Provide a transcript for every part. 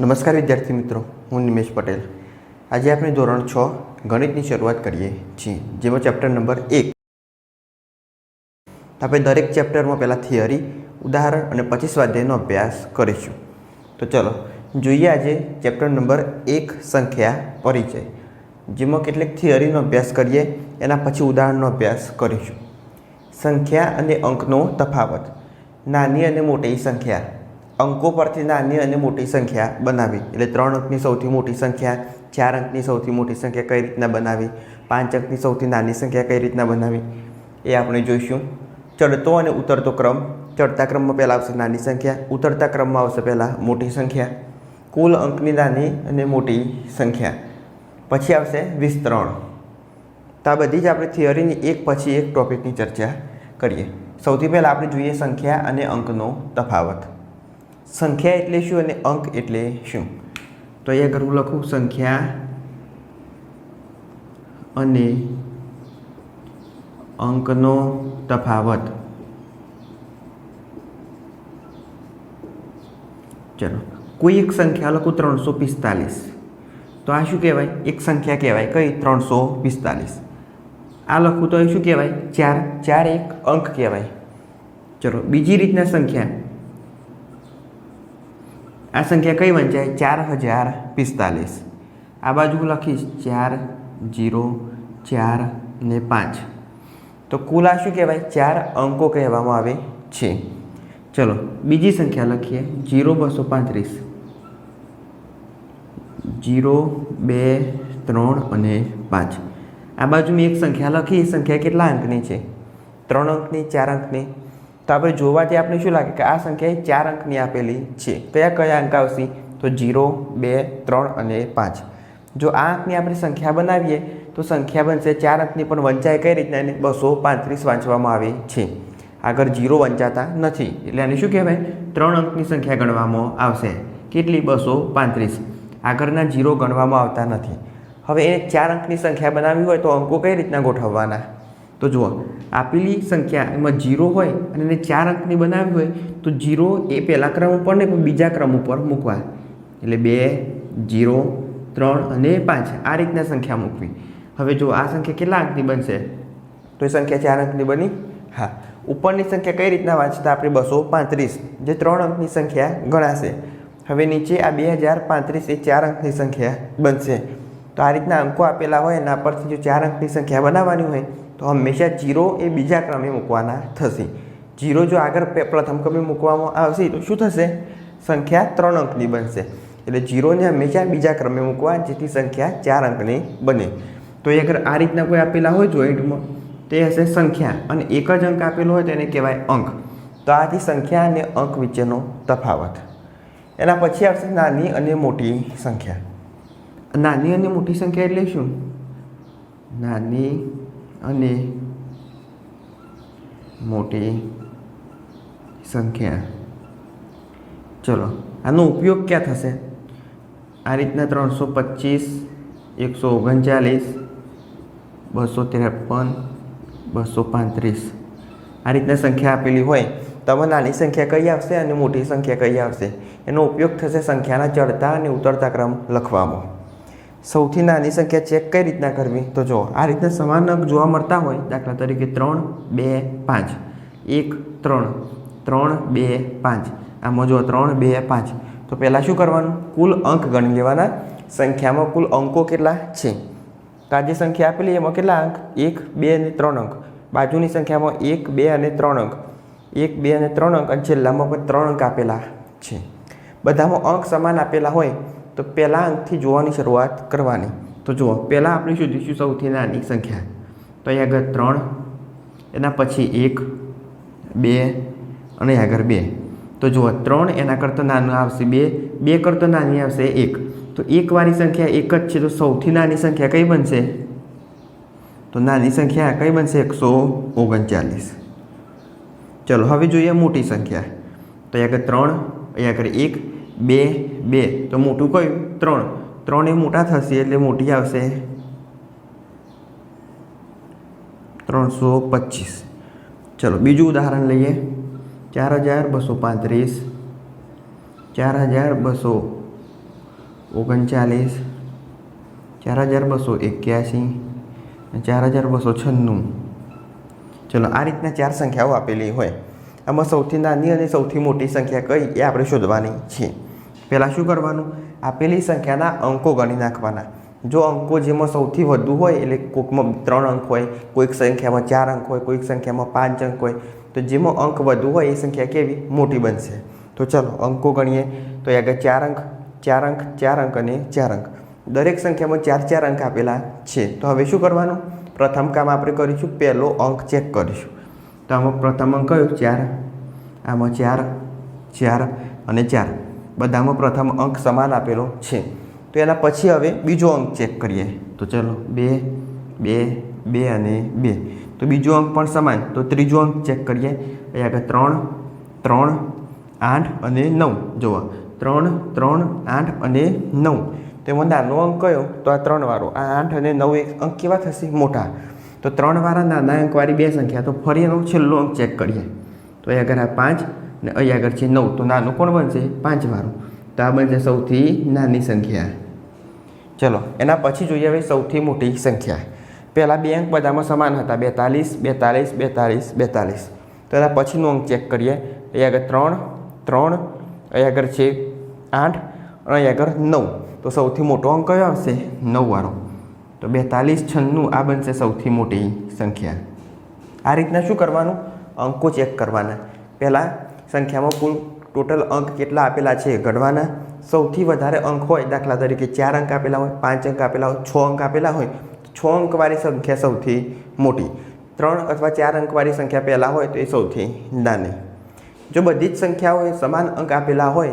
નમસ્કાર વિદ્યાર્થી મિત્રો, હું નિમેશ પટેલ. આજે આપણે ધોરણ છ, ગણિતની શરૂઆત કરીએ છીએ, જેમાં ચેપ્ટર નંબર એક. આપણે દરેક ચેપ્ટરમાં પહેલાં થિયરી, ઉદાહરણ અને પચીસ સ્વાધ્યાયનો અભ્યાસ કરીશું. તો ચલો, જોઈએ આજે ચેપ્ટર નંબર એક સંખ્યા પરિચય, જેમાં કેટલીક થિયરીનો અભ્યાસ કરીએ, એના પછી ઉદાહરણનો અભ્યાસ કરીશું. સંખ્યા અને અંકનો તફાવત, નાની અને મોટી સંખ્યા. અંકો પરથી નાની અને મોટી સંખ્યા બનાવી. એટલે ત્રણ અંકની સૌથી મોટી સંખ્યા, ચાર અંકની સૌથી મોટી સંખ્યા કઈ રીતના બનાવી? પાંચ અંકની સૌથી નાની સંખ્યા કઈ રીતના બનાવી? એ આપણે જોઈશું. ચડતો અને ઉતરતો ક્રમ. ચડતા ક્રમમાં પહેલાં આવશે નાની સંખ્યા, ઉતરતા ક્રમમાં આવશે પહેલાં મોટી સંખ્યા. કુલ અંકની નાની અને મોટી સંખ્યા. પછી આવશે વિસ્તરણ. તો આ બધી જ આપણે થિયરીની એક પછી એક ટોપિકની ચર્ચા કરીએ. સૌથી પહેલાં આપણે જોઈએ સંખ્યા અને અંકનો તફાવત. સંખ્યા એટલે શું અને અંક એટલે શું? તો અહીંયા આગળ હું લખું, સંખ્યા અને અંકનો તફાવત. ચલો, કોઈ એક સંખ્યા લખું ત્રણસો પિસ્તાલીસ. તો આ શું કહેવાય? એક સંખ્યા કહેવાય. કઈ? ત્રણસો પિસ્તાલીસ. આ લખું તો એ શું કહેવાય? ચાર ચાર એક અંક કહેવાય. ચલો, બીજી રીતના સંખ્યા. આ સંખ્યા કઈ વંચાય ચાર હજાર પિસ્તાલીસ. આ બાજુ હું લખીશ ચાર, જીરો, ચાર ને પાંચ. તો કુલ આ શું કહેવાય? ચાર અંકો કહેવામાં આવે છે. ચલો, બીજી સંખ્યા લખીએ. જીરો બસો પાંત્રીસ. જીરો, બે, ત્રણ અને પાંચ. આ બાજુ મેં એક સંખ્યા લખી. એ સંખ્યા કેટલા અંકની છે? ત્રણ અંકની, ચાર અંકની? તો આપણે જોવાથી આપણે શું લાગે કે આ સંખ્યા ચાર અંકની આપેલી છે? કયા કયા અંક આવશે? તો જીરો, બે, ત્રણ અને પાંચ. જો આ અંકની આપણે સંખ્યા બનાવીએ, તો સંખ્યા બનશે ચાર અંકની, પણ વંચાય કઈ રીતના એને? બસો પાંત્રીસ વાંચવામાં આવે છે. આગળ જીરો વંચાતા નથી. એટલે આને શું કહેવાય? ત્રણ અંકની સંખ્યા ગણવામાં આવશે. કેટલી? બસો પાંત્રીસ. આગળના જીરો ગણવામાં આવતા નથી. હવે એ ચાર અંકની સંખ્યા બનાવવી હોય તો અંકો કઈ રીતના ગોઠવવાના? તો જુઓ, આપેલી સંખ્યા એમાં જીરો હોય અને એને ચાર અંકની બનાવવી હોય, તો જીરો એ પહેલા ક્રમ ઉપર ને બીજા ક્રમ ઉપર મૂકવા. એટલે બે જીરો ત્રણ અને પાંચ, આ રીતના સંખ્યા મૂકવી. હવે જો આ સંખ્યા કેટલા અંકની બનશે? તો એ સંખ્યા ચાર અંકની બની. હા, ઉપરની સંખ્યા કઈ રીતના વાંચતા? આપણે બસો પાંત્રીસ, જે ત્રણ અંકની સંખ્યા ગણાશે. હવે નીચે આ બે હજાર પાંત્રીસ એ ચાર અંકની સંખ્યા બનશે. તો આ રીતના અંકો આપેલા હોય, એના પરથી જો ચાર અંકની સંખ્યા બનાવવાની હોય તો હંમેશા જીરો એ બીજા ક્રમે મૂકવાના થશે. જીરો જો આગળ પ્રથમ ક્રમે મૂકવામાં આવશે તો શું થશે? સંખ્યા ત્રણ અંકની બનશે. એટલે જીરોને હંમેશા બીજા ક્રમે મૂકવા, જેથી સંખ્યા ચાર અંકની બને. તો એ અગર આ રીતના કોઈ આપેલા હોય જોઈન્ટમાં, તે હશે સંખ્યા. અને એક જ અંક આપેલો હોય તેને કહેવાય અંક. તો આથી સંખ્યા અને અંક વચ્ચેનો તફાવત. એના પછી આવશે નાની અને મોટી સંખ્યા. નાની અને મોટી સંખ્યા એટલે શું? નાની અને મોટી સંખ્યા. ચલો, આનો ઉપયોગ ક્યાં થશે? આ રીતના ત્રણસો પચીસ, એકસો ઓગણચાલીસ, બસો ત્રેપન, બસો પાંત્રીસ. આ રીતના સંખ્યા આપેલી હોય. તમે નાની સંખ્યા કઈ આવશે અને મોટી સંખ્યા કઈ આવશે? એનો ઉપયોગ થશે સંખ્યાના ચડતા અને ઉતરતા ક્રમ લખવામાં. સૌથી નાની સંખ્યા ચેક કઈ રીતના કરવી? તો જો આ રીતના સમાન અંક જોવા મળતા હોય, દાખલા તરીકે ત્રણ, બે, પાંચ. એક, ત્રણ. ત્રણ, બે, પાંચ. આમાં જો ત્રણ, બે, પાંચ. તો પહેલાં શું કરવાનું? કુલ અંક ગણી લેવાના. સંખ્યામાં કુલ અંકો કેટલા છે? તો આ જે સંખ્યા આપેલી, એમાં કેટલા અંક? એક, બે અને ત્રણ અંક. બાજુની સંખ્યામાં એક, બે અને ત્રણ અંક. એક, બે અને ત્રણ અંક, અને છેલ્લામાં પણ ત્રણ અંક આપેલા છે. બધામાં અંક સમાન આપેલા હોય તો પહેલા અંકથી જોવાની શરૂઆત કરવાની. તો જુઓ, પહેલાં આપણે શોધીશું સૌથી નાની સંખ્યા. તો અહીં આગળ ત્રણ, એના પછી એક, બે અને આગળ બે. તો જુઓ, ત્રણ એના કરતાં નાનું આવશે બે બે કરતાં નાની આવશે એક. તો એકવાળી સંખ્યા એક જ છે, તો સૌથી નાની સંખ્યા કઈ બનશે? તો નાની સંખ્યા કઈ બનશે? એકસો ઓગણચાલીસ. ચલો, હવે જોઈએ મોટી સંખ્યા. તો અહીં આગળ ત્રણ અહીં આગળ એક બે બે. તો મોટું કયું? ત્રણ. ત્રણ એ મોટા થશે એટલે મોટી આવશે ત્રણસો પચીસ. ચલો, બીજું ઉદાહરણ લઈએ. ચાર હજાર બસો પાંત્રીસ. ચાર હજાર બસો ઓગણચાલીસ. ચાર હજાર બસો એક્યાસી. ચાર હજાર બસો છન્નું. ચલો, આ રીતના ચાર સંખ્યાઓ આપેલી હોય. આમાં સૌથી નાની અને સૌથી મોટી સંખ્યા કઈ એ આપણે શોધવાની છે. પહેલાં શું કરવાનું? આપેલી સંખ્યાના અંકો ગણી નાખવાના. જો અંકો જેમાં સૌથી વધુ હોય, એટલે કોઈકમાં ત્રણ અંક હોય, કોઈક સંખ્યામાં ચાર અંક હોય, કોઈક સંખ્યામાં પાંચ અંક હોય, તો જેમાં અંક વધુ હોય, એ સંખ્યા કેવી? મોટી બનશે. તો ચલો, અંકો ગણીએ. તો આગળ ચાર અંક ચાર અંક ચાર અંક અને ચાર અંક. દરેક સંખ્યામાં ચાર ચાર અંક આપેલા છે. તો હવે શું કરવાનું? પ્રથમ કામ આપણે કરીશું, પહેલો અંક ચેક કરીશું. તો આમાં પ્રથમ અંક કયો? ચાર. આમાં ચાર ચાર અને ચાર. બધામાં પ્રથમ અંક સમાન આપેલો છે. તો એના પછી હવે બીજો અંક ચેક કરીએ. તો ચલો, બે બે બે અને બે. તો બીજો અંક પણ સમાન. તો ત્રીજો અંક ચેક કરીએ. અહીં આગળ ત્રણ ત્રણ, આઠ અને નવ. જુઓ. ત્રણ ત્રણ, આઠ અને નવ. તેમાં નાનો અંક કયો? તો આ ત્રણ વાળો. આ આઠ અને નવ એક અંક કેવા થશે? મોટા. તો ત્રણ વાળા નાના અંકવાળી બે સંખ્યા. તો ફરી એનો છેલ્લો અંક ચેક કરીએ. તો અહીં આગળ આ પાંચ ને અહીં આગળ છે નવ, તો નાનું કોણ બનશે? પાંચવાળું તો આ બનશે સૌથી નાની સંખ્યા. ચલો, એના પછી જોઈએ હવે સૌથી મોટી સંખ્યા. પહેલાં બે અંક બધામાં સમાન હતા. બેતાલીસ બેતાલીસ બેતાલીસ બેતાલીસ. તો એના પછીનો અંક ચેક કરીએ. અહીં આગળ ત્રણ ત્રણ. અહીં આગળ છે આઠ. અને અહીં આગળ નવ. તો સૌથી મોટો અંક કયો આવશે? નવવાળો તો બેતાલીસ, છન્નું, આ બનશે સૌથી મોટી સંખ્યા. આ રીતના શું કરવાનું? અંકો ચેક કરવાના. પહેલાં સંખ્યામાં કુલ ટોટલ અંક કેટલા આપેલા છે? ઘડવાના સૌથી વધારે અંક હોય દાખલા તરીકે ચાર અંક આપેલા હોય, પાંચ અંક આપેલા હોય, છ અંક આપેલા હોય, તો છ અંકવાળી સંખ્યા સૌથી મોટી. ત્રણ અથવા ચાર અંકવાળી સંખ્યા પહેલાં હોય તો એ સૌથી નાની. જો બધી જ સંખ્યાઓ સમાન અંક આપેલા હોય,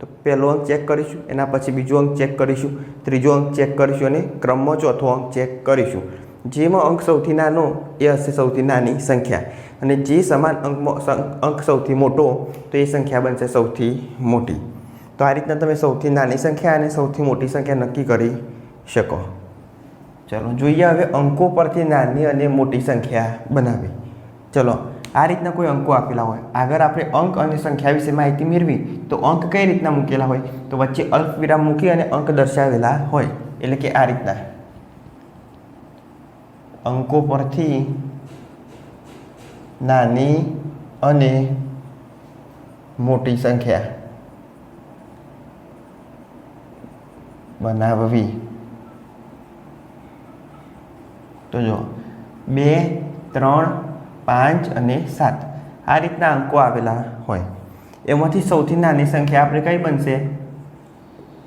તો પહેલો અંક ચેક કરીશું, એના પછી બીજો અંક ચેક કરીશું, ત્રીજો અંક ચેક કરીશું અને ક્રમમાં ચોથો અંક ચેક કરીશું. જેમાં અંક સૌથી નાનો, એ હશે સૌથી નાની સંખ્યા. અને જે સમાન અંકમાં અંક સૌથી મોટો, તો એ સંખ્યા બનશે સૌથી મોટી. તો આ રીતના તમે સૌથી નાની સંખ્યા અને સૌથી મોટી સંખ્યા નક્કી કરી શકો. ચલો, જોઈએ હવે અંકો પરથી નાની અને મોટી સંખ્યા બનાવી. ચલો, આ રીતના કોઈ અંકો આપેલા હોય. આગળ આપણે અંક અને સંખ્યા વિશે માહિતી મેળવી, તો અંક કઈ રીતના મૂકેલા હોય? તો વચ્ચે અલ્પ વિરામ મૂકી અને અંક દર્શાવેલા હોય. એટલે કે આ રીતના. અંકો પરથી નાની અને મોટી સંખ્યા બનાવવી. તો જો, બે, ત્રણ, પાંચ અને સાત આ રીતના અંકો આવેલા હોય. એમાંથી સૌથી નાની સંખ્યા આપણે કઈ બનશે?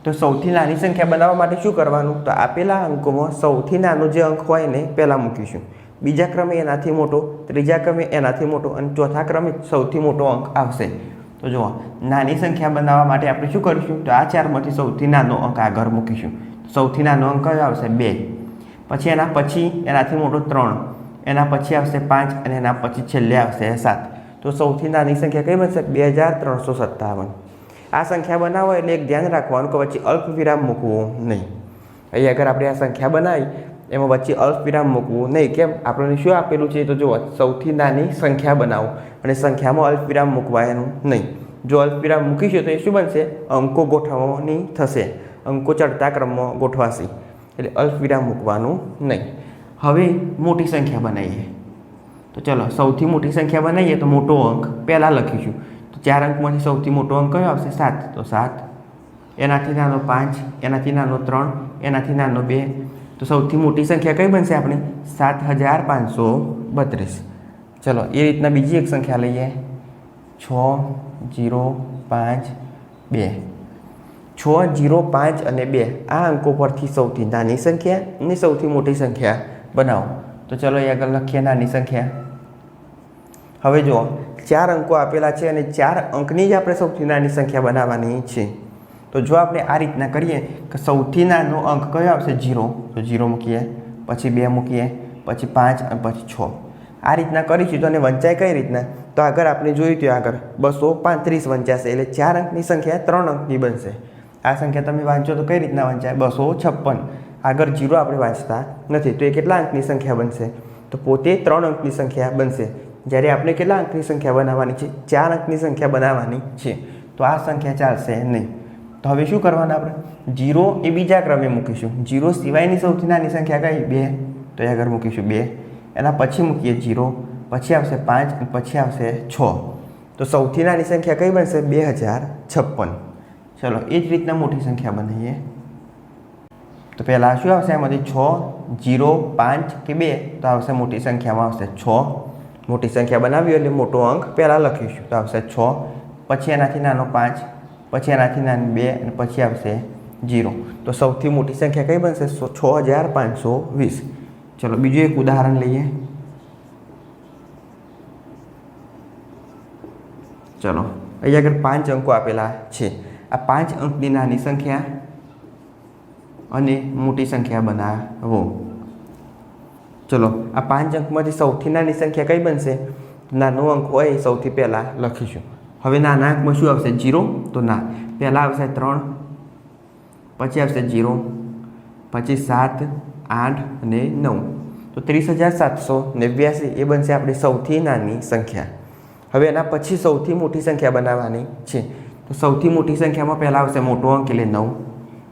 તો સૌથી નાની સંખ્યા બનાવવા માટે શું કરવાનું? તો આપેલા અંકોમાં સૌથી નાનો જે અંક હોય ને, પહેલાં મૂકીશું. બીજા ક્રમે એનાથી મોટો, ત્રીજા ક્રમે એનાથી મોટો અને ચોથા ક્રમે સૌથી મોટો અંક આવશે. તો જુઓ, નાની સંખ્યા બનાવવા માટે આપણે શું કરીશું? તો આ ચારમાંથી સૌથી નાનો અંક આગળ મૂકીશું. સૌથી નાનો અંક કયો આવશે બે. પછી એના પછી એનાથી મોટો ત્રણ. એના પછી આવશે પાંચ અને એના પછી છેલ્લે આવશે સાત. તો સૌથી નાની સંખ્યા કઈ બનશે? બે હજાર ત્રણસો સત્તાવન. આ સંખ્યા બનાવો એટલે એક ધ્યાન રાખવાનું કે પછી અલ્પ વિરામ મૂકવું નહીં. અહીં આગળ આપણે આ સંખ્યા બનાવી એમાં વચ્ચે અલ્પ વિરામ મૂકવું નહીં. કેમ? આપણને શું આપેલું છે? તો જુઓ સૌથી નાની સંખ્યા બનાવો. અને સંખ્યામાં અલ્પ વિરામ મૂકવાનું નહીં. જો અલ્પ વિરામ મૂકીશું તો એ શું બનશે? અંકો ગોઠવવાની થશે. અંકો ચડતા ક્રમમાં ગોઠવાશે. એટલે અલ્પ વિરામ મૂકવાનું નહીં. હવે મોટી સંખ્યા બનાવીએ. તો ચલો, સૌથી મોટી સંખ્યા બનાવીએ તો મોટો અંક પહેલાં લખીશું. તો ચાર અંકમાંથી સૌથી મોટો અંક કયો આવશે? સાત. તો સાત. એનાથી નાનો પાંચ, એનાથી નાનો ત્રણ, એનાથી નાનો બે તો સૌથી મોટી સંખ્યા કઈ બનશે આપણે? સાત હજાર પાંચસો બત્રીસ. ચલો, એ રીતના બીજી એક સંખ્યા લઈએ. છ, જીરો, પાંચ, બે. છ, જીરો, પાંચ અને બે, આ અંકો પરથી સૌથી નાની સંખ્યા અને સૌથી મોટી સંખ્યા બનાવો. તો ચલો, એ આગળ લખીએ નાની સંખ્યા. હવે જુઓ, ચાર અંકો આપેલા છે અને ચાર અંકની જ આપણે સૌથી નાની સંખ્યા બનાવવાની છે. તો જો આપણે આ રીતના કરીએ કે સૌથી નાનો અંક કયો આવશે? જીરો. તો જીરો મૂકીએ, પછી બે મૂકીએ, પછી પાંચ અને પછી છ. આ રીતના કરીશું તો અને વંચાય કઈ રીતના? તો આગળ આપણે જોયું હતું આગળ બસો પાંત્રીસ વંચાશે એટલે ચાર અંકની સંખ્યા ત્રણ અંકની બનશે. આ સંખ્યા તમે વાંચો તો કઈ રીતના વંચાય? બસો છપ્પન. આગળ જીરો આપણે વાંચતા નથી. તો એ કેટલા અંકની સંખ્યા બનશે? તો પોતે ત્રણ અંકની સંખ્યા બનશે. જ્યારે આપણે કેટલા અંકની સંખ્યા બનાવવાની છે? ચાર અંકની સંખ્યા બનાવવાની છે. તો આ સંખ્યા ચાલશે નહીં. તો હવે શું કરવાના આપણે? જીરો એ બીજા ક્રમે મૂકીશું. જીરો સિવાયની સૌથી નાની સંખ્યા કઈ? બે. તો એ આગળ મૂકીશું બે. એના પછી મૂકીએ જીરો. પછી આવશે પાંચ પછી આવશે છ. તો સૌથી નાની સંખ્યા કઈ બનશે? બે હજાર છપ્પન. ચલો, એ જ રીતના મોટી સંખ્યા બનાવીએ. તો પહેલાં શું આવશે એમાંથી? છ, જીરો, પાંચ કે બે? તો આવશે મોટી સંખ્યામાં આવશે છ. મોટી સંખ્યા બનાવી એટલે મોટો અંક પહેલાં લખીશું. તો આવશે છ. પછી એનાથી નાનો પાંચ. પછી એનાથી નાની બે અને પછી આવશે જીરો. તો સૌથી મોટી સંખ્યા કઈ બનશે? છ હજાર પાંચસો વીસ. ચલો, બીજું એક ઉદાહરણ લઈએ. ચલો અહીંયા આગળ પાંચ અંકો આપેલા છે. આ પાંચ અંકની નાની સંખ્યા અને મોટી સંખ્યા બનાવો. ચલો, આ પાંચ અંકમાંથી સૌથી નાની સંખ્યા કઈ બનશે? નાનો અંક હોય એ સૌથી પહેલાં લખીશું. હવે નાના અંકમાં શું આવશે? જીરો? તો ના. પહેલાં આવશે ત્રણ, પછી આવશે જીરો, પછી સાત, આઠ અને નવ. તો ત્રીસ હજાર સાતસો નેવ્યાસી, એ બનશે આપણી સૌથી નાની સંખ્યા. હવે એના પછી સૌથી મોટી સંખ્યા બનાવવાની છે. તો સૌથી મોટી સંખ્યામાં પહેલાં આવશે મોટો અંક, એટલે નવ.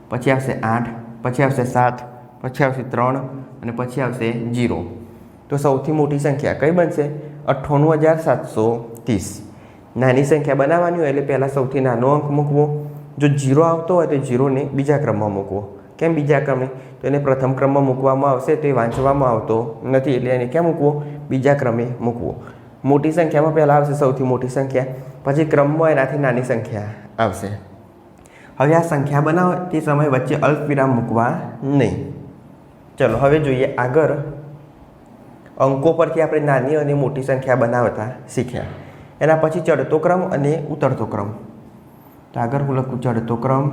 પછી આવશે આઠ, પછી આવશે સાત, પછી આવશે ત્રણ અને પછી આવશે જીરો. તો સૌથી મોટી સંખ્યા કઈ બનશે? અઠ્ઠાણું હજાર સાતસો ત્રીસ. નાની સંખ્યા બનાવવાની હોય એટલે પહેલાં સૌથી નાનો અંક મૂકવો. જો જીરો આવતો હોય તો જીરોને બીજા ક્રમમાં મૂકવો. કેમ બીજા ક્રમે? તો એને પ્રથમ ક્રમમાં મૂકવામાં આવશે તો એ વાંચવામાં આવતો નથી એટલે એને ક્યાં મૂકવો? બીજા ક્રમે મૂકવો. મોટી સંખ્યામાં પહેલાં આવશે સૌથી મોટી સંખ્યા. પછી ક્રમમાં એનાથી નાની સંખ્યા આવશે. હવે આ સંખ્યા બનાવો. તે સમય વચ્ચે અલ્પવિરામ મૂકવા નહીં. ચલો, હવે જોઈએ આગળ. અંકો પરથી આપણે નાની અને મોટી સંખ્યા બનાવતા શીખ્યા. એના પછી ચડતો ક્રમ અને ઉતરતો ક્રમ. તો આગળ હું લખું ચડતો ક્રમ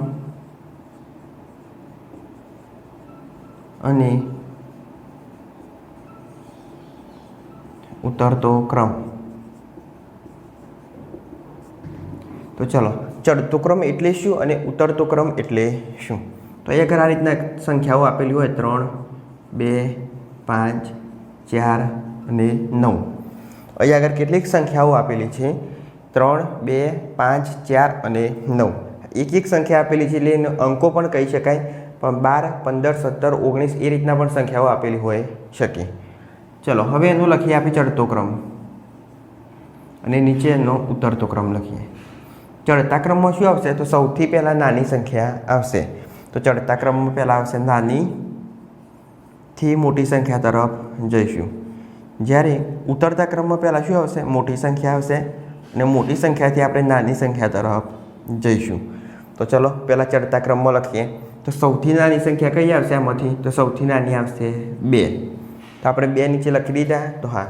અને ઉતરતો ક્રમ. તો ચલો, ચડતો ક્રમ એટલે શું અને ઉતરતો ક્રમ એટલે શું? તો અહીંયા આ રીતના સંખ્યાઓ આપેલી હોય, ત્રણ, બે, પાંચ, ચાર અને નવ. અહીંયા આગળ કેટલીક સંખ્યાઓ આપેલી છે? ત્રણ, બે, પાંચ, ચાર અને નવ. એક એક સંખ્યા આપેલી છે એટલે અંકો પણ કહી શકાય. પણ બાર, પંદર, સત્તર, ઓગણીસ એ રીતના પણ સંખ્યાઓ આપેલી હોઈ શકે. ચલો, હવે એનું લખીએ આપણે ચડતો ક્રમ. અને નીચે એનો ઉતરતો ક્રમ લખીએ. ચડતા ક્રમમાં શું આવશે? તો સૌથી પહેલાં નાની સંખ્યા આવશે. તો ચડતા ક્રમમાં પહેલાં આવશે નાની થી મોટી સંખ્યા તરફ જઈશું. જ્યારે ઉતરતા ક્રમમાં પહેલાં શું આવશે? મોટી સંખ્યા આવશે અને મોટી સંખ્યાથી આપણે નાની સંખ્યા તરફ જઈશું. તો ચલો, પહેલાં ચડતા ક્રમમાં લખીએ. તો સૌથી નાની સંખ્યા કઈ આવશે આમાંથી? તો સૌથી નાની આવશે બે. તો આપણે બે નીચે લખી દીધા. તો હા,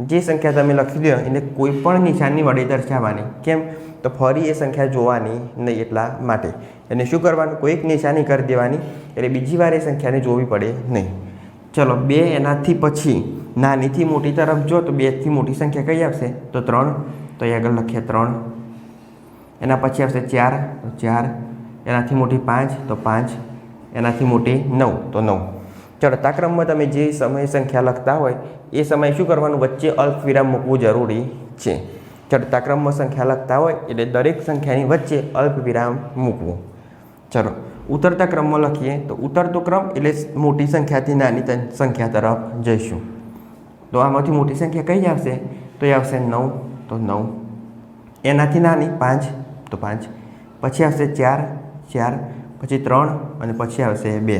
જે સંખ્યા તમે લખી દો એને કોઈ પણ નિશાનની વડે દર્શાવવાની. કેમ? તો ફરી એ સંખ્યા જોવાની નહીં એટલા માટે. એને શું કરવાનું? કોઈક નિશાની કરી દેવાની. એટલે બીજી વાર એ સંખ્યાને જોવી પડે નહીં. ચલો, બે એનાથી પછી નાનીથી મોટી તરફ જો તો બેથી મોટી સંખ્યા કઈ આવશે? તો ત્રણ. તો અહીં આગળ લખીએ ત્રણ. એના પછી આવશે ચાર. તો ચાર. એનાથી મોટી પાંચ. તો પાંચ. એનાથી મોટી નવ. તો નવ. ચડતા ક્રમમાં તમે જે સમય સંખ્યા લખતા હોય, એ સમયે શું કરવાનું? વચ્ચે અલ્પ વિરામ મૂકવું જરૂરી છે. ચડતા ક્રમમાં સંખ્યા લખતા હોય, એટલે દરેક સંખ્યાની વચ્ચે અલ્પ વિરામ મૂકવું. ચલો, ઉતરતા ક્રમમાં લખીએ. તો ઉતરતો ક્રમ એટલે મોટી સંખ્યાથી નાની સંખ્યા તરફ જઈશું. તો આમાંથી મોટી સંખ્યા કઈ આવશે તો એ આવશે નવ તો નવ એનાથી નાની પાંચ તો પાંચ પછી આવશે ચાર ચાર પછી ત્રણ અને પછી આવશે બે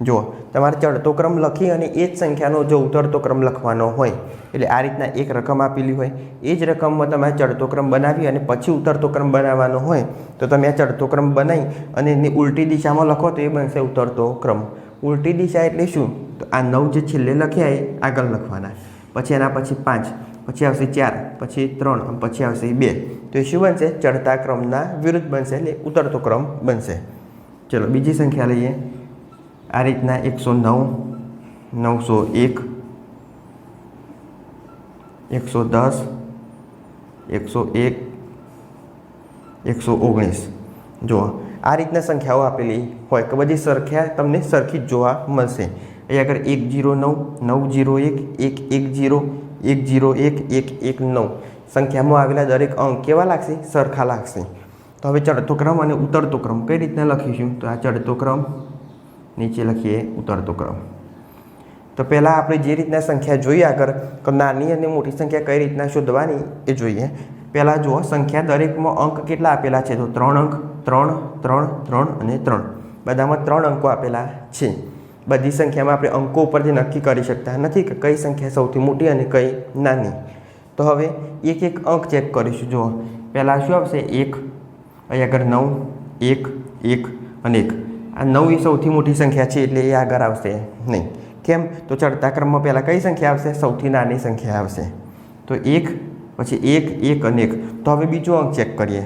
જુઓ તમારે ચડતો ક્રમ લખી અને એ જ સંખ્યાનો જો ઉતરતો ક્રમ લખવાનો હોય એટલે આ રીતના એક રકમ આપેલી હોય એ જ રકમમાં તમારે ચડતો ક્રમ બનાવી અને પછી ઉતરતો ક્રમ બનાવવાનો હોય તો તમે આ ચડતો ક્રમ બનાવી અને એની ઉલટી દિશામાં લખો તો એ બનશે ઉતરતો ક્રમ ઉલટી દિશા એટલે શું? તો આ નવ જે છેલ્લે લખ્યા એ આગળ લખવાના. પછી એના પછી પાંચ, પછી આવશે ચાર, પછી ત્રણ પછી આવશે બે. તો એ શું બનશે? ચડતા ક્રમના વિરુદ્ધ બનશે એટલે ઉતરતો ક્રમ બનશે. ચલો, બીજી સંખ્યા લઈએ. આ રીતના એકસો નવ, નવસો એક, એકસો દસ, એકસો એક, એકસો ઓગણીસ. જુઓ, આ રીતના સંખ્યાઓ આપેલી હોય કે બધી સરખ્યા તમને સરખી જ જોવા મળશે. અહીં આગળ એક જીરો નવ નવ જીરો એક એક એક જીરો એક જીરો એક એક એક નવ. સંખ્યામાં આવેલા દરેક અંક કેવા લાગશે? સરખા લાગશે. તો હવે ચડતો ક્રમ અને ઉતરતો ક્રમ કઈ રીતના લખીશું? તો આ ચડતો ક્રમ, નીચે લખીએ ઉતરતો ક્રમ. તો પહેલાં આપણે જે રીતના સંખ્યા જોઈએ આગળ, તો નાની અને મોટી સંખ્યા કઈ રીતના શોધવાની એ જોઈએ. પહેલાં જુઓ, સંખ્યા દરેકમાં અંક કેટલા આપેલા છે? તો ત્રણ અંક, ત્રણ ત્રણ ત્રણ અને ત્રણ. બધામાં ત્રણ અંકો આપેલા છે. બધી સંખ્યામાં આપણે અંકો ઉપરથી નક્કી કરી શકતા નથી કે કઈ સંખ્યા સૌથી મોટી અને કઈ નાની. તો હવે એક એક અંક ચેક કરીશું. જુઓ, પહેલાં શું આવશે? એક, અહીં આગળ નવ, એક એક અને એક. આ નવ એ સૌથી મોટી સંખ્યા છે એટલે એ આગળ આવશે નહીં. કેમ? તો ચડતા ક્રમમાં પહેલાં કઈ સંખ્યા આવશે? સૌથી નાની સંખ્યા આવશે. તો એક, પછી એક એક અને એક. તો હવે બીજો અંક ચેક કરીએ.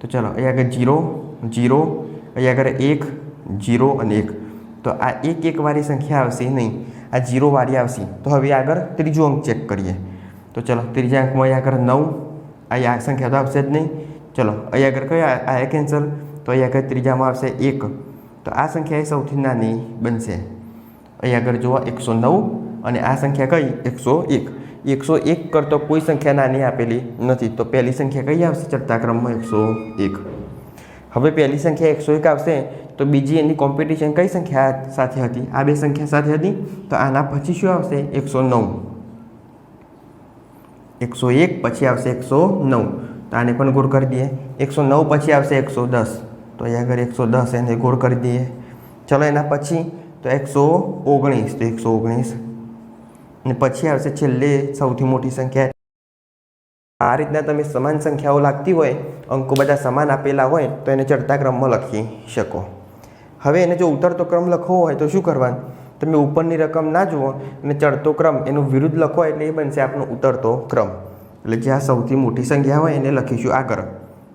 તો ચલો, અહીં આગળ જીરો જીરો, અહીં આગળ એક જીરો અને એક. તો આ એક એક વાળી સંખ્યા આવશે નહીં. આ જીરો વાળી આવશે. તો હવે આગળ ત્રીજો અંક ચેક કરીએ. તો ચલો, ત્રીજા અંકમાં અહીં આગળ નવ. અહીં આ સંખ્યા તો આવશે જ નહીં. ચલો અહીં આગળ કયા આ કેન્સલ તો અહીં આગળ ત્રીજામાં આવશે એક. તો આ સંખ્યા એ સૌથી નાની બનશે. અહીં આગળ જુઓ, એકસો નવ અને આ સંખ્યા કઈ? એકસો એક. એકસો એક કરતો કોઈ સંખ્યા નાની આપેલી નથી. તો પહેલી સંખ્યા કઈ આવશે? ચડતા ક્રમમાં એકસો એક. હવે પહેલી સંખ્યા એકસો એક આવશે. તો બીજી એની કોમ્પિટિશન કઈ સંખ્યા સાથે હતી? આ બે સંખ્યા સાથે હતી? તો આના પછી શું આવશે? એકસો નવ. એકસો એક પછી આવશે એકસો નવ. તો આને પણ ગોળ કરી દઈએ. એકસો નવ પછી આવશે એકસો દસ. તો અહીંયા આગળ એકસો દસ એને ગોળ કરી દઈએ. ચલો એના પછી તો એકસો ઓગણીસ. તો એકસો ઓગણીસ. અને પછી આવશે છેલ્લે સૌથી મોટી સંખ્યા. આ રીતના તમે સમાન સંખ્યાઓ લાગતી હોય, અંકો બધા સમાન આપેલા હોય, તો એને ચડતા ક્રમમાં લખી શકો. હવે એને જો ઉતરતો ક્રમ લખવો હોય તો શું કરવાનું? તમે ઉપરની રકમ ના જુઓ અને ચડતો ક્રમ, એનું વિરુદ્ધ લખો એટલે એ બનશે આપણો ઉતરતો ક્રમ. એટલે જ્યાં સૌથી મોટી સંખ્યા હોય એને લખીશું આગળ.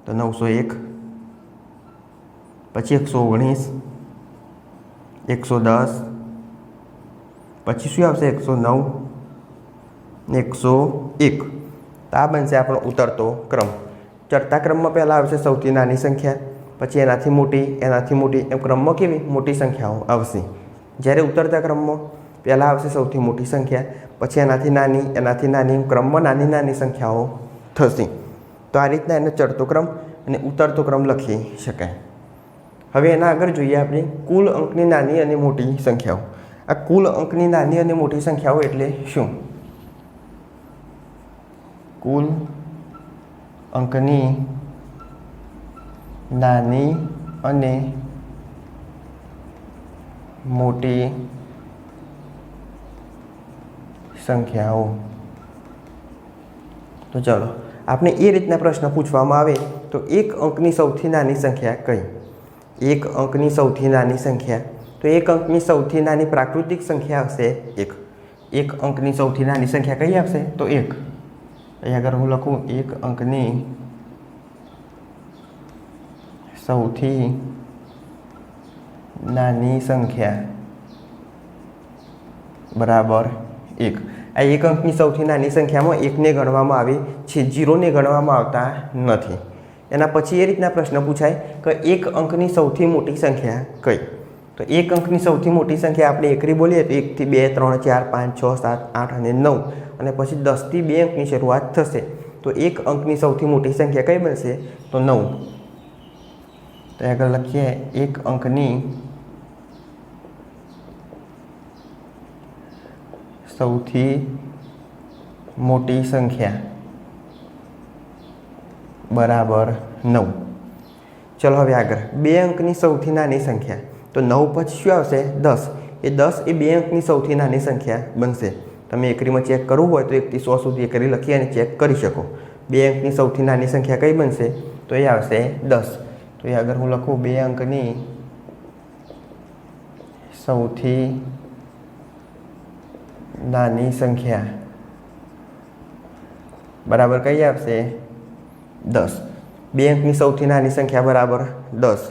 તો નવસો એક, પછી એકસો ઓગણીસ, એકસો દસ, પછી શું આવશે? એકસો નવ એકસો એક. તો આ બનશે આપણો ઉતરતો ક્રમ. ચડતા ક્રમમાં પહેલાં આવશે સૌથી નાની સંખ્યા. પછી એનાથી મોટી એનાથી મોટી, એમ ક્રમમાં કેવી? મોટી સંખ્યાઓ આવશે. જ્યારે ઉતરતા ક્રમમાં પહેલાં આવશે સૌથી મોટી સંખ્યા, પછી એનાથી નાની એનાથી નાની ક્રમમાં નાની નાની સંખ્યાઓ થશે. તો આ રીતના એને ચડતો ક્રમ અને ઉતરતો ક્રમ લખી શકાય. હવે એના આગળ જોઈએ આપણે કુલ અંકની નાની અને મોટી સંખ્યાઓ. આ કુલ અંકની નાની અને મોટી સંખ્યાઓ એટલે શું? કુલ અંકની નાની અને મોટી સંખ્યાઓ. તો ચાલો આપણે એ રીતના પ્રશ્ન પૂછવામાં આવે તો એક અંકની સૌથી નાની સંખ્યા કઈ? એક અંકની સૌથી નાની સંખ્યા. તો એક અંકની સૌથી નાની પ્રાકૃતિક સંખ્યા આવશે એક. એક અંકની સૌથી નાની સંખ્યા કઈ આવશે? તો એક. અહીં આગળ હું લખું, એક અંકની સૌથી નાની સંખ્યા બરાબર. એક. આ એક અંકની સૌથી નાની સંખ્યામાં એકને ગણવામાં આવે છે, જીરોને ગણવામાં આવતા નથી. એના પછી એ રીતના પ્રશ્ન પૂછાય કે એક અંકની સૌથી મોટી સંખ્યા કઈ? તો એક અંકની સૌથી મોટી સંખ્યા આપણે એકરી બોલીએ તો એકથી બે, ત્રણ, ચાર, પાંચ, છ, સાત, આઠ અને નવ. અને પછી દસથી બે અંકની શરૂઆત થશે. તો એક અંકની સૌથી મોટી સંખ્યા કઈ બનશે? તો નવ. તો આગળ લખીએ એક અંકની સૌથી મોટી સંખ્યા બરાબર નવ ચલો હવે આગળ બે અંકની સૌથી નાની સંખ્યા તો નવ પછી શું આવશે દસ એ દસ એ બે અંકની સૌથી નાની સંખ્યા બનશે તમે એકરીમાં ચેક કરવું હોય તો એકથી સો સુધી એકરી લખી અને ચેક કરી શકો બે અંકની સૌથી નાની સંખ્યા કઈ બનશે તો એ આવશે દસ તો એ આગળ હું લખું બે અંકની સૌથી નાની સંખ્યા, બરાબર કઈ આવશે દસ. બે અંકની સૌથી નાની સંખ્યા બરાબર દસ.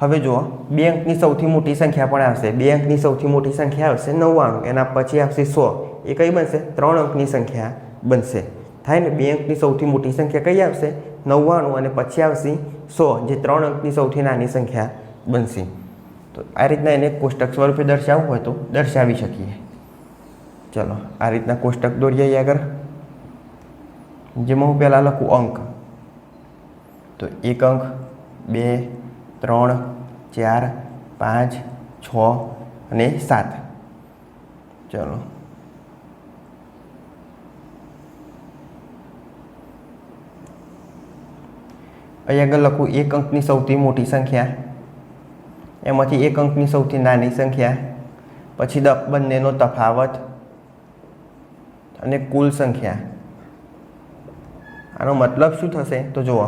હવે જુઓ, બે અંકની સૌથી મોટી સંખ્યા પણ આવશે. બે અંકની સૌથી મોટી સંખ્યા આવશે નવ્વાણું. એના પછી આવશે સો. એ કઈ બનશે? ત્રણ અંકની સંખ્યા બનશે. થાય ને? બે અંકની સૌથી મોટી સંખ્યા કઈ આવશે? નવ્વાણું અને આવશે સો, જે ત્રણ અંકની સૌથી નાની સંખ્યા બનશે. તો આ રીતના એને કોષ્ટક સ્વરૂપે દર્શાવવું હોય તો દર્શાવી શકીએ. ચલો, આ રીતના કોષ્ટક દોરીએ આગળ. જેમાં હું પહેલાં લખું અંક. તો એક અંક, બે, ત્રણ, ચાર, પાંચ, છ અને સાત. ચલો. અહીં આગળ લખું, એક અંકની સૌથી મોટી સંખ્યા. એમાંથી એક અંકની સૌથી નાની સંખ્યા. પછી દ, બંનેનો તફાવત અને કુલ સંખ્યા. આનો મતલબ શું થશે? તો જુઓ.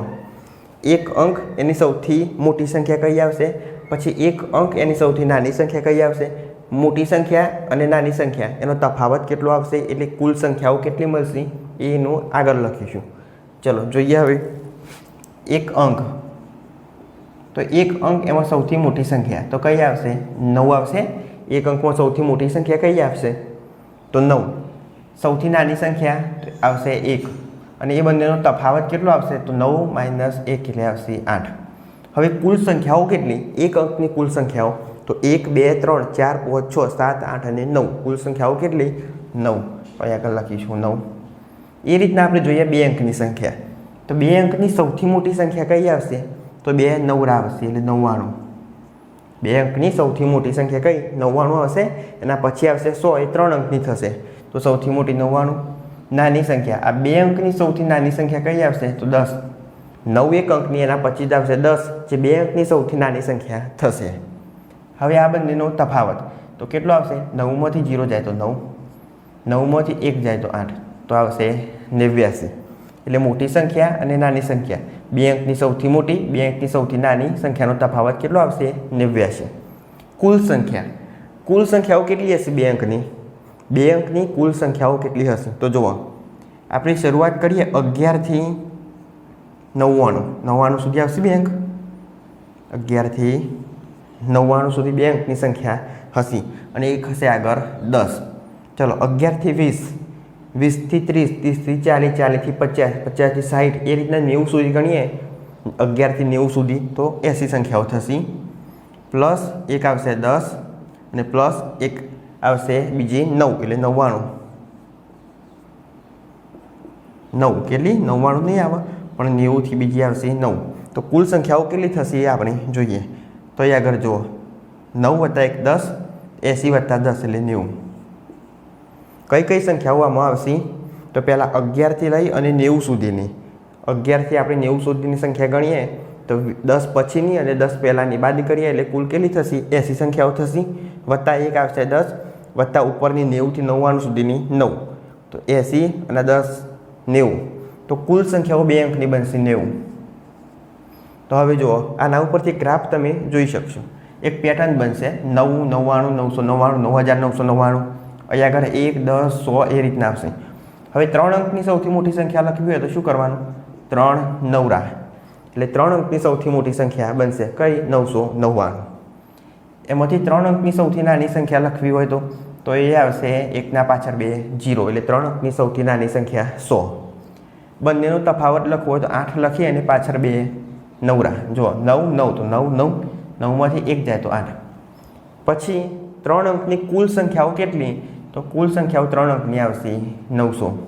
એક અંક એની સૌથી મોટી સંખ્યા કઈ આવશે? પછી એક અંક એની સૌથી નાની સંખ્યા કઈ આવશે? મોટી સંખ્યા અને નાની સંખ્યા. એનો તફાવત કેટલો આવશે? એટલે કુલ સંખ્યાઓ કેટલી મળશે? એનું આગળ લખીશું. ચલો, જોઈએ હવે. એક અંક. તો એક અંક એમાં સૌથી મોટી સંખ્યા. તો કઈ આવશે? નવ આવશે. એક અંકમાં સૌથી મોટી સંખ્યા કઈ આવશે? તો નવ. સૌથી નાની સંખ્યા આવશે એક. અને એ બંનેનો તફાવત કેટલો આવશે? તો નવ માઇનસ એક એટલે આવશે આઠ. હવે કુલ સંખ્યાઓ કેટલી? એક અંકની કુલ સંખ્યાઓ. તો એક, બે, ત્રણ, ચાર, પાંચ, છ, સાત, આઠ અને નવ. કુલ સંખ્યાઓ કેટલી? નવ. અહીંયા આગળ લખીશું નવ. એ રીતના આપણે જોઈએ બે અંકની સંખ્યા. તો બે અંકની સૌથી મોટી સંખ્યા કઈ આવશે? તો બે નવરા આવશે એટલે નવ્વાણું. બે અંકની સૌથી મોટી સંખ્યા કઈ? નવ્વાણું આવશે. એના પછી આવશે સો, એ ત્રણ અંકની થશે. તો સૌથી મોટી નવ્વાણું. નાની સંખ્યા. આ બે અંકની સૌથી નાની સંખ્યા કઈ આવશે? તો દસ. નવ એક અંકની, એના પછી જ આવશે દસ. જે બે અંકની સૌથી નાની સંખ્યા થશે. હવે આ બંનેનો તફાવત. તો કેટલો આવશે? નવમાંથી જીરો જાય તો નવ. નવમાંથી એક જાય તો આઠ. તો આવશે નેવ્યાસી. એટલે મોટી સંખ્યા અને નાની સંખ્યા. બે અંકની સૌથી મોટી બે અંકની સૌથી નાની સંખ્યાનો તફાવત કેટલો આવશે? નેવ્યાસી કુલ સંખ્યા. કુલ સંખ્યાઓ કેટલી હશે બે અંકની બે અંકની કુલ સંખ્યાઓ કેટલી હશે? તો જુઓ, આપણે શરૂઆત કરીએ અગિયારથી નવ્વાણું. નવ્વાણું સુધી આવશે બે અંક અગિયારથી નવ્વાણું સુધી બે અંકની સંખ્યા હશે અને એક હશે આગળ દસ. ચલો અગિયારથી વીસ. વીસથી ત્રીસ, ત્રીસથી ચાલીસ, ચાલીસથી પચાસ, પચાસથી સાઠ એ રીતના નેવું સુધી ગણીએ, અગિયારથી નેવું સુધી તો એંસી સંખ્યાઓ થશે. પ્લસ એક આવશે દસ અને પ્લસ એક આવશે બીજી નવ, એટલે નવ્વાણું. નવ કેટલી? નવ્વાણું નહીં આવે, પણ નેવુંથી બીજી આવશે નવ. તો કુલ સંખ્યાઓ કેટલી થશે એ આપણે જોઈએ. તો એ આગળ જુઓ. નવ વત્તા એક દસ, એંસી વત્તા દસ, એટલે નેવું. કઈ કઈ સંખ્યાઓમાં આવશે? તો પહેલાં અગિયારથી લઈ અને નેવું સુધીની. અગિયારથી આપણે નેવું સુધીની સંખ્યા ગણીએ, તો દસ પછીની અને દસ પહેલાંની બાદ કરીએ, એટલે કુલ કેટલી થશે? એંસી સંખ્યાઓ થશે. વત્તા એક આવશે દસ, વત્તા ઉપરની નેવુંથી નવ્વાણું સુધીની નવ. તો એંસી અને દસ નેવું. તો કુલ સંખ્યાઓ બે અંકની બનશે નેવું. તો હવે જુઓ, આના ઉપરથી ગ્રાફ તમે જોઈ શકશો. એક પેટર્ન બનશે. નવ, નવ્વાણું, નવસો નવ્વાણું, નવ હજાર નવસો નવ્વાણું. અહીંયા આગળ એક, દસ, સો એ રીતના આવશે. હવે ત્રણ અંકની સૌથી મોટી સંખ્યા લખવી હોય તો શું કરવાનું? ત્રણ નવરા. એટલે ત્રણ અંકની સૌથી મોટી સંખ્યા બનશે કઈ? નવસો નવ્વાણું. એમાંથી ત્રણ અંકની સૌથી નાની સંખ્યા લખવી હોય તો? તો એ આવશે એકના પાછળ બે, જીરો. એટલે ત્રણ અંકની સૌથી નાની સંખ્યા સો. બંનેનો તફાવત લખવો હોય તો આઠ લખીએ અને પાછળ બે નવરા. જો નવ નવ. તો નવ નવ. નવમાંથી એક જાય તો આઠ. પછી ત્રણ અંકની કુલ સંખ્યાઓ કેટલી? તો કુલ સંખ્યાઓ ત્રણ અંકની આવશે. નવસો.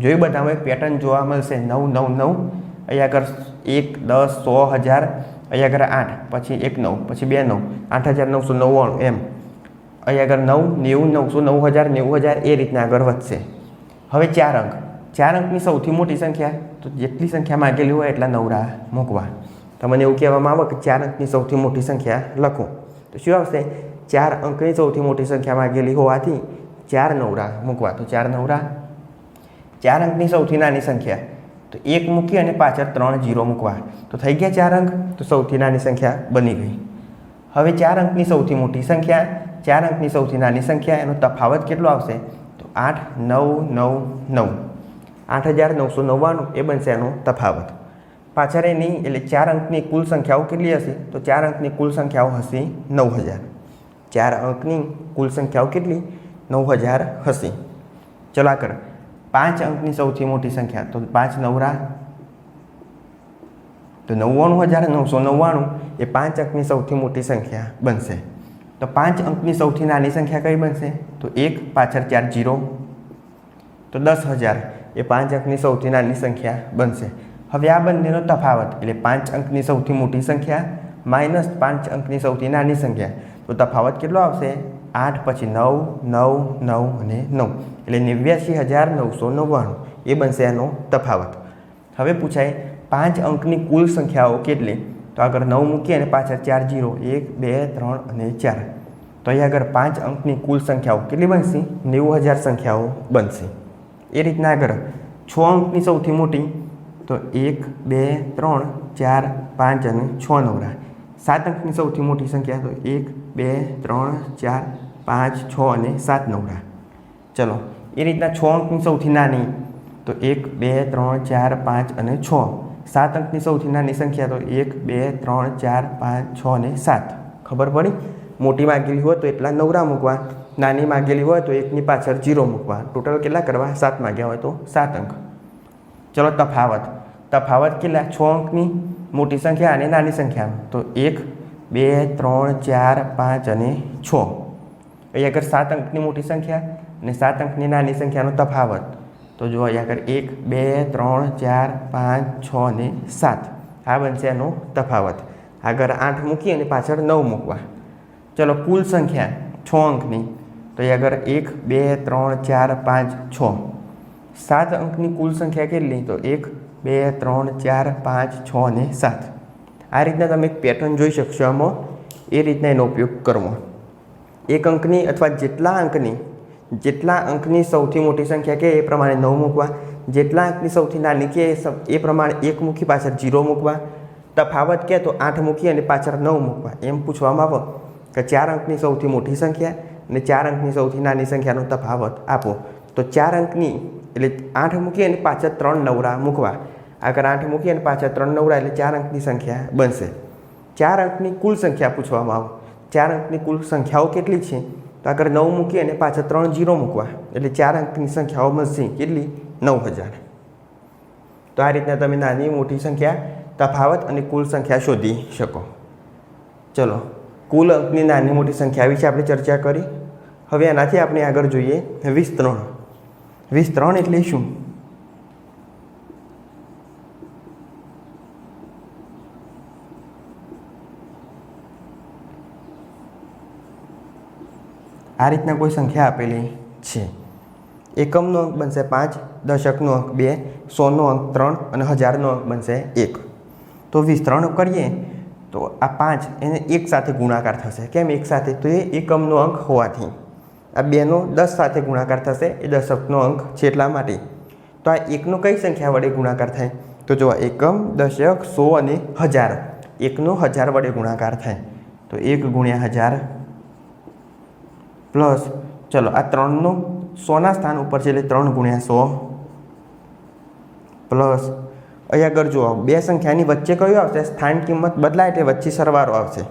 જોઈ બધામાં એક પેટર્ન જોવા મળશે. નવ નવ નવ. અહીંયા આગળ એક, દસ, સો, હજાર. અહીંયા આગળ આઠ. પછી એક, નવ. પછી બે, નવ. આઠ હજાર નવસો નવ્વાણું એમ. અહીંયા આગળ નવ, નેવું, નવસો નવ હજાર. નેવું હજાર એ રીતના આગળ વધશે. હવે ચાર અંક. ચાર અંકની સૌથી મોટી સંખ્યા. તો જેટલી સંખ્યા માગેલી હોય એટલા નવરા મૂકવા. તમને એવું કહેવામાં આવે કે ચાર અંકની સૌથી મોટી સંખ્યા લખો. તો શું આવશે? ચાર અંકની સૌથી મોટી સંખ્યા માગેલી હોવાથી ચાર નવરા મૂકવા. તો ચાર નવરા. ચાર અંકની સૌથી નાની સંખ્યા. તો એક મૂકી અને પાછળ ત્રણ જીરો મૂકવા. તો થઈ ગયા ચાર અંક? તો સૌથી નાની સંખ્યા બની ગઈ. હવે ચાર અંકની સૌથી મોટી સંખ્યા. ચાર અંકની સૌથી નાની સંખ્યા. એનો તફાવત કેટલો આવશે? તો આઠ, નવ નવ નવ. આઠ હજાર નવસો નવ્વાણું. એ બનશે એનો તફાવત. પાછળ એની એટલે ચાર અંકની કુલ સંખ્યાઓ કેટલી હશે? તો ચાર અંકની કુલ સંખ્યાઓ હશે નવ હજાર. ચાર અંકની કુલ સંખ્યાઓ કેટલી? નવ હજાર હશે. ચલો આગળ. પાંચ અંકની સૌથી મોટી સંખ્યા. તો પાંચ નવરા. તો નવ્વાણું હજાર નવસો નવ્વાણું એ પાંચ અંકની સૌથી મોટી સંખ્યા બનશે. તો પાંચ અંકની સૌથી નાની સંખ્યા કઈ બનશે? તો એક, પાછળ ચાર, જીરો. તો દસ હજાર એ પાંચ અંકની સૌથી નાની સંખ્યા બનશે. હવે આ બંનેનો તફાવત. એટલે પાંચ અંકની સૌથી મોટી સંખ્યા માઇનસ પાંચ અંકની સૌથી નાની સંખ્યા. તો તફાવત કેટલો આવશે? આઠ પછી નવ નવ નવ અને નવ. એટલે નેવ્યાસી હજાર નવસો નવ્વાણું. એ બનશે એનો તફાવત. હવે પૂછાય, પાંચ અંકની કુલ સંખ્યાઓ કેટલી? તો આગળ નવ મૂકીએ અને પાછળ ચાર જીરો. એક, બે, ત્રણ અને ચાર. તો અહીં આગળ પાંચ અંકની કુલ સંખ્યાઓ કેટલી બનશે? નેવું હજાર સંખ્યાઓ બનશે. એ રીતના આગળ. છ અંકની સૌથી મોટી. તો એક, બે, ત્રણ, ચાર, પાંચ અને છ નવરા. સાત અંકની સૌથી મોટી સંખ્યા તો એક બે, ત્રણ, ચાર, પાંચ, છ અને સાત નવરા. ચલો, એ રીતના છ અંકની સૌથી નાની, તો એક, બે, ત્રણ, ચાર, પાંચ અને છ. સાત અંકની સૌથી નાની સંખ્યા, તો એક, બે, ત્રણ, ચાર, પાંચ, છ અને સાત. ખબર પડી? મોટી માગેલી હોય તો એટલા નવરા મૂકવા. નાની માગેલી હોય તો એકની પાછળ જીરો મૂકવા. ટોટલ કેટલા કરવા? સાત માગ્યા હોય તો સાત અંક. ચલો, તફાવત. તફાવત કેટલા? છ અંકની મોટી સંખ્યા અને નાની સંખ્યા. તો એક બે, ત્રણ, ચાર, પાંચ અને છ. અહીં આગળ સાત અંકની મોટી સંખ્યા અને સાત અંકની નાની સંખ્યાનો તફાવત. તો જો અહીંયા આગળ એક, બે, ત્રણ, ચાર, પાંચ, છ અને સાત. આ બનશે એનો તફાવત. આગળ આઠ મૂકી અને પાછળ નવ મૂકવા. ચલો કુલ સંખ્યા છ અંકની. તો એ આગળ એક, બે, ત્રણ, ચાર, પાંચ, છ. સાત અંકની કુલ સંખ્યા કેટલી? તો એક, બે, ત્રણ, ચાર, પાંચ, છ અને સાત. આ રીતના તમે એક પેટર્ન જોઈ શકશો આમાં. એ રીતના એનો ઉપયોગ કરવો. એક અંકની અથવા જેટલા અંકની જેટલા અંકની સૌથી મોટી સંખ્યા કે એ પ્રમાણે નવ મૂકવા, જેટલા અંકની સૌથી નાની કે એ પ્રમાણે એક મૂકી પાછળ જીરો મૂકવા, તફાવત કે તો આઠ મૂકી અને પાછળ નવ મૂકવા. એમ પૂછવામાં આવે કે ચાર અંકની સૌથી મોટી સંખ્યા અને ચાર અંકની સૌથી નાની સંખ્યાનો તફાવત આપો. તો ચાર અંકની એટલે આઠ મૂકી અને પાછળ ત્રણ નવરા મૂકવા. આગળ આઠ મૂકી અને પાછળ ત્રણ નવરા એટલે ચાર અંકની સંખ્યા બનશે. ચાર અંકની કુલ સંખ્યા પૂછવામાં આવે. ચાર અંકની કુલ સંખ્યાઓ કેટલી છે? તો આગળ નવ મૂકી અને પાછળ ત્રણ જીરો મૂકવા. એટલે ચાર અંકની સંખ્યાઓ મળશે કેટલી? નવ હજાર. તો આ રીતના તમે નાની મોટી સંખ્યા, તફાવત અને કુલ સંખ્યા શોધી શકો. ચલો, કુલ અંકની નાની મોટી સંખ્યા વિશે આપણે ચર્ચા કરી. હવે એનાથી આપણે આગળ જોઈએ વીસ ત્રણ વીસ ત્રણ એટલે શું? આ રીતના કોઈ સંખ્યા આપેલી છે. એકમનો અંક બનશે પાંચ, દશકનો અંક બે સોનો અંક ત્રણ અને હજારનો અંક બનશે એક. તો વિસ્તરણ કરીએ તો આ પાંચ એને એક સાથે ગુણાકાર થશે. કેમ એક સાથે? તો એ એકમનો અંક હોવાથી. આ બેનો દસ સાથે ગુણાકાર થશે, એ દશકનો અંક છે એટલા માટે. તો આ એકનો કઈ સંખ્યા વડે ગુણાકાર થાય? તો જો એકમ, દશક, સો અને હજાર. એકનો હજાર વડે ગુણાકાર થાય. તો એક ગુણ્યા હજાર પ્લસ ચલો, આ ત્રણનો સોના સ્થાન ઉપર છે એટલે ત્રણ ગુણ્યા સો. પ્લસ અહીં આગળ જુઓ, બે સંખ્યાની વચ્ચે કયું આવશે? સ્થાન કિંમત બદલાય એટલે વચ્ચે સરવારો આવશે.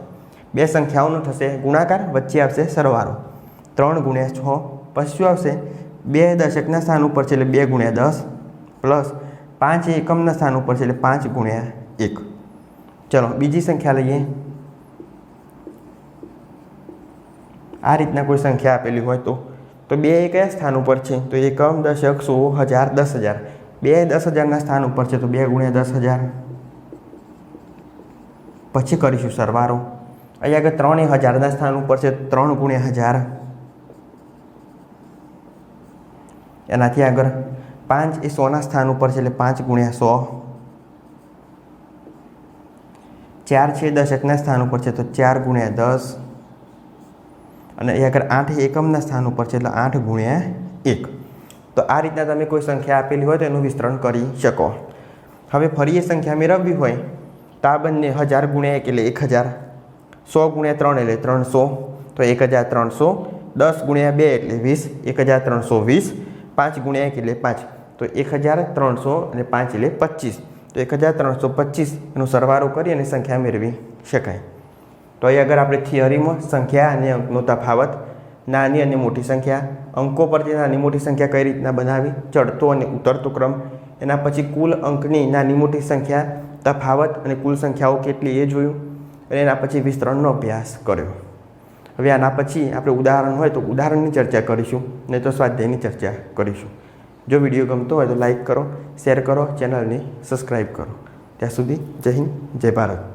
બે સંખ્યાઓનો થશે ગુણાકાર, વચ્ચે આવશે સરવારો. ત્રણ ગુણ્યા છ પછી આવશે બે દશકના સ્થાન ઉપર છે એટલે બે ગુણ્યા દસ. પ્લસ પાંચ એકમના સ્થાન ઉપર છે એટલે પાંચ ગુણ્યા એક. ચલો, બીજી સંખ્યા લઈએ. આ રીતના કોઈ સંખ્યા આપેલી હોય તો. તો બે એ કયા સ્થાન ઉપર છે? તો એકમ દશક સો હજાર દસ હજાર. બે દસ હજારના સ્થાન ઉપર છે તો બે ગુણ્યા દસ હજાર. પછી કરીશું સરવારો. અહીંયા આગળ ત્રણ હજારના સ્થાન ઉપર છે ત્રણ ગુણ્યા હજાર. એનાથી આગળ પાંચ એ સોના સ્થાન ઉપર છે એટલે પાંચ ગુણ્યા સો. ચાર છે દશકના સ્થાન ઉપર છે તો ચાર ગુણ્યા દસ. અને એ આગળ આઠ એકમના સ્થાન ઉપર છે, એટલે આઠ ગુણ્યા એક. તો આ રીતના તમે કોઈ સંખ્યા આપેલી હોય તો એનું વિસ્તરણ કરી શકો. હવે ફરી એ સંખ્યા મેળવવી હોય, તો આ બંને હજાર ગુણ્યા એક એટલે એક હજાર. સો ગુણ્યા ત્રણ એટલે ત્રણસો. તો એક હજાર ત્રણસો. દસ ગુણ્યા બે એટલે વીસ. એક હજાર ત્રણસો વીસ. પાંચ ગુણ્યા એક એટલે પાંચ. તો એક હજાર ત્રણસો અને પાંચ એટલે પચીસ. તો એક હજાર ત્રણસો પચીસ. એનો સરવાળો કરી અને સંખ્યા મેળવી શકાય. તો અહીં આગળ આપણે થિયરીમાં સંખ્યા અને અંકનો તફાવત, નાની અને મોટી સંખ્યા, અંકો પરથી નાની મોટી સંખ્યા કઈ રીતના બનાવી, ચડતો અને ઉતરતો ક્રમ, એના પછી કુલ અંકની નાની મોટી સંખ્યા, તફાવત અને કુલ સંખ્યાઓ કેટલી એ જોયું, અને એના પછી વિસ્તરણનો અભ્યાસ કર્યો. હવે આના પછી આપણે ઉદાહરણ હોય તો ઉદાહરણની ચર્ચા કરીશું, નહીં તો સ્વાધ્યાયની ચર્ચા કરીશું. જો વીડિયો ગમતો હોય તો લાઈક કરો, શેર કરો, ચેનલને સબસ્ક્રાઈબ કરો. ત્યાં સુધી જય હિન્દ, જય ભારત.